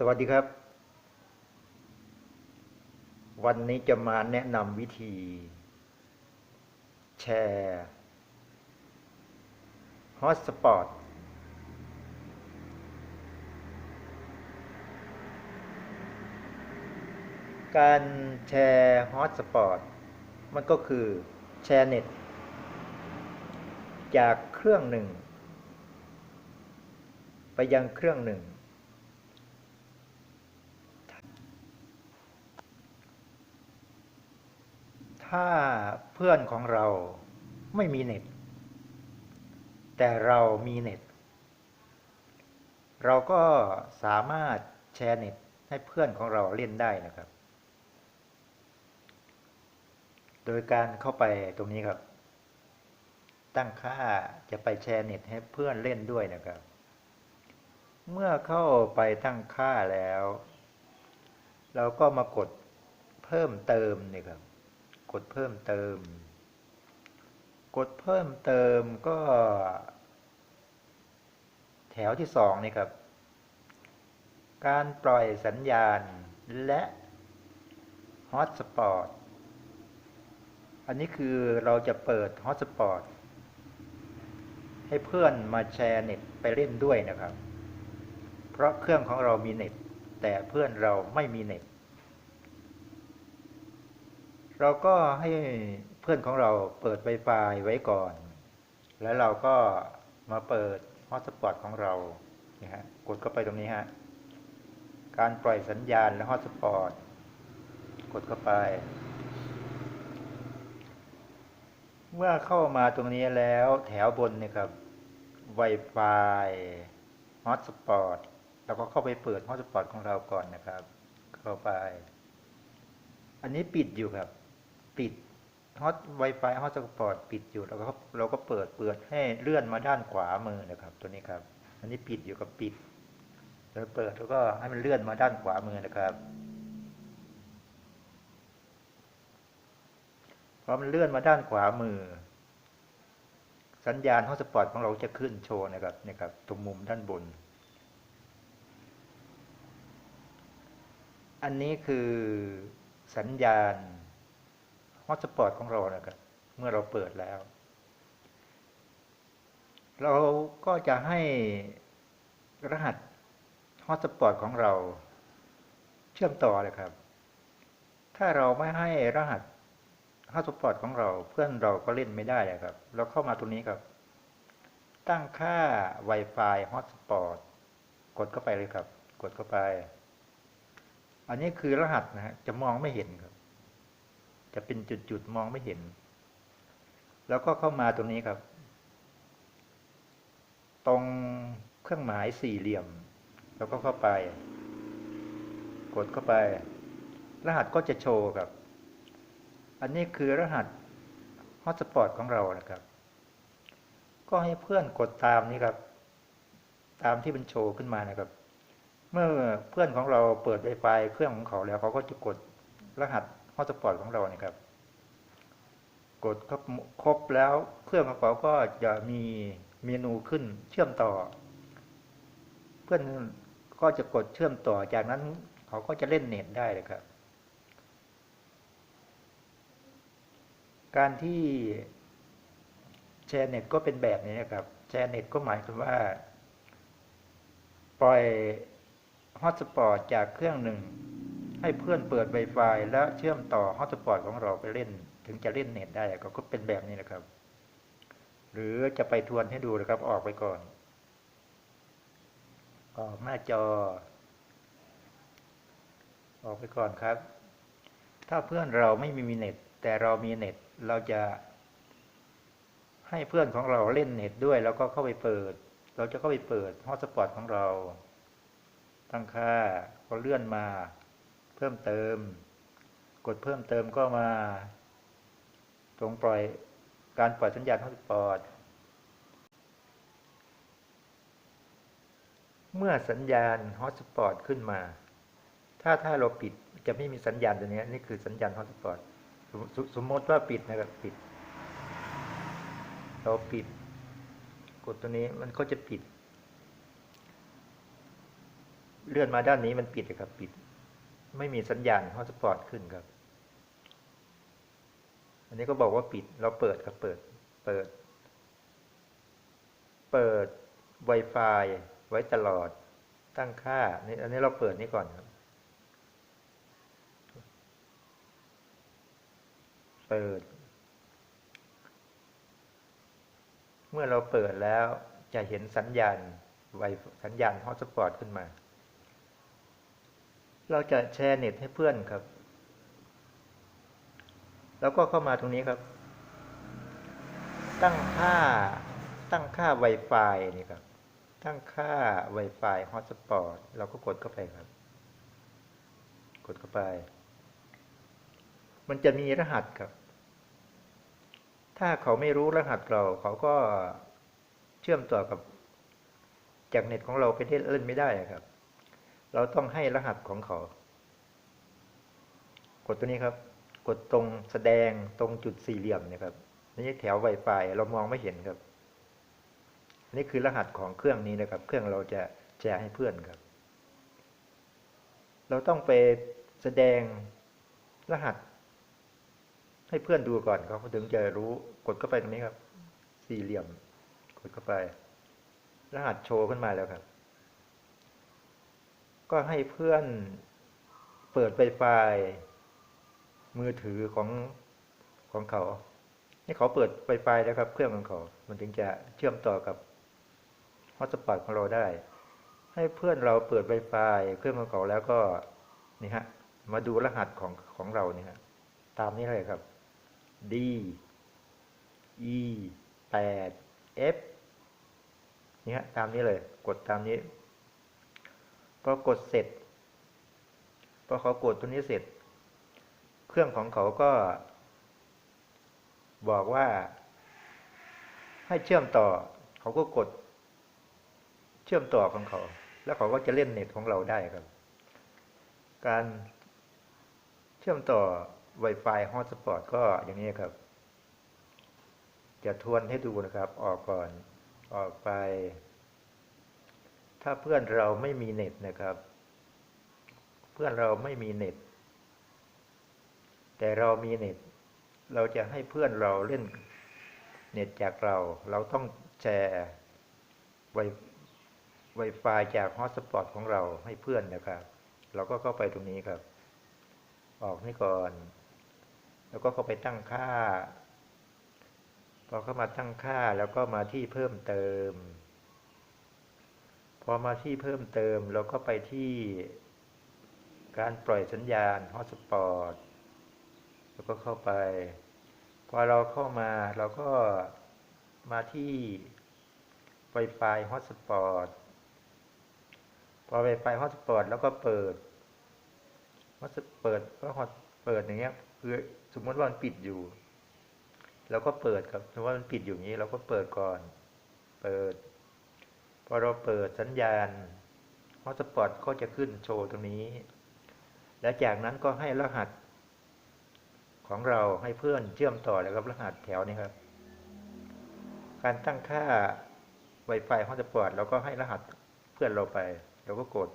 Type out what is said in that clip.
สวัสดีครับ วันนี้จะมาแนะนำวิธี แชร์ฮอตสปอตการแชร์ฮอตสปอตมันก็คือแชร์เน็ต จากเครื่องหนึ่ง ไปยังเครื่องหนึ่ง ถ้าเพื่อนของเราไม่มีเน็ต แต่เรามีเน็ต เราก็สามารถแชร์เน็ตให้เพื่อนของเราเล่นได้นะครับ โดยการเข้าไปตรงนี้ครับ ตั้งค่าจะไปแชร์เน็ตให้เพื่อนเล่นด้วยนะครับ เมื่อเข้าไปตั้งค่าแล้ว เราก็มากดเพิ่มเติมนี่ครับ กดเพิ่มเติม กดเพิ่มเติมก็ แถวที่สองนี่ครับ การปล่อยสัญญาณและฮอตสปอตอันนี้คือเราจะเปิดฮอตสปอตให้เพื่อนมาแชร์เน็ตไปเล่นด้วยนะครับ เพราะเครื่องของเรามีเน็ต แต่เพื่อนเราไม่มีเน็ต เราก็ให้เพื่อนของเราเปิด Wi-Fi ไว้ก่อน แล้วเราก็มาเปิดฮอตสปอตของเรานะฮะกดเข้าไปตรงนี้ฮะ การปล่อยสัญญาณและฮอตสปอตกดเข้าไป เมื่อเข้ามาตรงนี้แล้วแถวบนเนี่ยครับ Wi-Fi ฮอตสปอตเราก็เข้าไปเปิดฮอตสปอตของเราก่อนนะครับ เข้าไป อันนี้ปิดอยู่ครับ ปิดฮอต Wi-Fi ฮอตสปอร์ตปิดอยู่เราก็เราก็เปิดเปิดให้เลื่อนมาด้านขวามือนะครับ ตัวนี้ครับ อันนี้ปิดอยู่กับปิดเราเปิดแล้วก็ให้มันเลื่อนมาด้านขวามือนะครับพอมันเลื่อนมาด้านขวามือ สัญญาณฮอตสปอร์ตของเราจะขึ้นโชว์นะครับนะครับตรงมุมด้านบน อันนี้คือสัญญาณ ฮอตสปอตของเราเนะครับเมื่อเราเปิดแล้ว เราก็จะให้รหัสฮอตสปอตของเรา เชื่อมต่อเลยครับ ถ้าเราไม่ให้รหัสฮอตสปอตของเราเพื่อนเราก็เล่นไม่ได้เลยครับ เราเข้ามาตรงนี้ครับ ตั้งค่า Wi-Fi Hotspot กดเข้าไปเลยครับ กดเข้าไป อันนี้คือรหัสนะฮะจะมองไม่เห็นครับ จะเป็นจุดๆ มองไม่เห็น แล้วก็เข้ามาตรงนี้ครับ ตรงเครื่องหมายสี่เหลี่ยม แล้วก็เข้าไป กดเข้าไป รหัสก็จะโชว์ครับ อันนี้คือรหัสฮอตสปอตของเรานะครับ ก็ให้เพื่อนกดตามนี้ครับ ตามที่มันโชว์ขึ้นมานะครับเมื่อเพื่อนของเราเปิด Wi-Fi เครื่องของเขาแล้วเขาก็จะกดรหัส อตสปอตของเราเนี่ยครับ กดครบครบแล้วเครื่องของเขาก็จะมีเมนูขึ้นเชื่อมต่อ เพื่อนก็จะกดเชื่อมต่อจากนั้นเขาก็จะเล่นเน็ตได้เลยครับ การที่แชร์เน็ตก็เป็นแบบนี้นะครับ แชร์เน็ตก็หมายความว่า ปล่อยฮอตสปอตจากเครื่องหนึ่ง ให้เพื่อนเปิด Wi-Fi แล้วเชื่อมต่อฮอตสปอตของเราไปเล่น ถึงจะเล่นเน็ตได้ก็เป็นแบบนี้นะครับ หรือจะไปทวนให้ดูนะครับ ออกไปก่อน ออกหน้าจอ ออกไปก่อนครับ ถ้าเพื่อนเราไม่มีเน็ต แต่เรามีเน็ตเราจะให้เพื่อนของเราเล่นเน็ตด้วย แล้วก็เข้าไปเปิด เราจะเข้าไปเปิดฮอตสปอตของเรา ตั้งค่า ก็เลื่อนมา เพิ่มเติม กดเพิ่มเติมก็มา ตรงปล่อยการปล่อยสัญญาณฮอตสปอตเมื่อสัญญาณฮอตสปอตขึ้นมา ถ้าถ้าเราปิดจะไม่มีสัญญาณตัวนี้นี่คือสัญญาณฮอตสปอตสมมติว่าปิดนะครับปิด เราปิด กดตัวนี้มันก็จะปิด เลื่อนมาด้านนี้มันปิดเลยครับปิด ไม่มีสัญญาณฮอตสปอตขึ้นครับ อันนี้ก็บอกว่าปิดเราเปิดครับเปิดเปิด เปิด Wi-Fi ไว้ตลอดตั้งค่านี่อันนี้เราเปิดนี่ก่อนครับ เปิด เมื่อเราเปิดแล้วจะเห็นสัญญาณไวสัญญาณฮอตสปอตขึ้นมา เราจะแชร์เน็ตให้เพื่อนครับ แล้วก็เข้ามาตรงนี้ครับ ตั้งค่า ตั้งค่า Wi-Fi นี่ครับ ตั้งค่า Wi-Fi Hotspot เราก็กดเข้าไปครับ กดเข้าไป มันจะมีรหัสครับ ถ้าเขาไม่รู้รหัสเรา เขาก็เชื่อมต่อกับจากเน็ตของเราไปได้เล่นไม่ได้ครับ เราต้องให้รหัสของเขา กดตัวนี้ครับ กดตรงแสดงตรงจุดสี่เหลี่ยมเนะครับนี่แถว Wi-Fi เรามองไม่เห็นครับ นี่คือรหัสของเครื่องนี้นะครับ เครื่องเราจะแชร์ให้เพื่อนครับ เราต้องไปแสดงรหัส ให้เพื่อนดูก่อนเขาถึงจะรู้กดเข้าไปตรงนี้ครับ สี่เหลี่ยม กดเข้าไป รหัสโชว์ขึ้นมาแล้วครับ ก็ให้เพื่อนเปิดไฟไฟมือถือของของเขาให้เขาเปิดไฟไฟแล้วครับ เครื่องของเขา มันถึงจะเชื่อมต่อกับฮอตสปอตของเราได้ ให้เพื่อนเราเปิดไฟไฟเครื่องของเขาแล้วก็นี่ฮะ มาดูรหัสของของเราเนี่ฮะตามนี้เลยครับ D E 8 F นี่ฮะตามนี้เลย กดตามนี้ พอกดเสร็จ พอเขากดตัวนี้เสร็จ เครื่องของเขาก็ บอกว่า ให้เชื่อมต่อ เขาก็กด เชื่อมต่อของเขา แล้วเขาก็จะเล่นเน็ตของเราได้ครับ การเชื่อมต่อ Wi-Fi Hotspot ก็อย่างนี้ครับ จะทวนให้ดูนะครับ ออกก่อน ออกไป ถ้าเพื่อนเราไม่มีเน็ตนะครับ เพื่อนเราไม่มีเน็ต แต่เรามีเน็ต เราจะให้เพื่อนเราเล่นเน็ตจากเรา เราต้องแชร์ไวไวไฟจากฮอตสปอตของเราให้เพื่อนนะครับ เราก็เข้าไปตรงนี้ครับ ออกนี่ก่อน แล้วก็เข้าไปตั้งค่า พอเข้ามาตั้งค่าแล้วก็มาที่เพิ่มเติม อมาที่เพิ่มเติมเราก็ไปที่การปล่อยสัญญาณฮอตสปอตแล้วก็เข้าไป พอเราเข้ามาเราก็มาที่ Wi-Fi Hotspot พอ Wi-Fi Hotspot แล้วก็เปิด Hotspot เปิดก็ฮอตเปิดอย่างเงี้ยคือสมมติว่ามันปิดอยู่เราก็เปิดครับสมมติว่ามันปิดอยู่อย่างนี้ เราก็เปิดก่อน เปิด พอเราเปิดสัญญาณฮอสปอดก็จะขึ้นโชว์ตรงนี้ แล้วจากนั้นก็ให้รหัส ของเราให้เพื่อนเชื่อมต่อแล้วกับรหัสแถวนี้ครับ การตั้งค่า Wi-Fi ฮอตสปอตเราก็ให้รหัสเพื่อนเราไป เราก็กด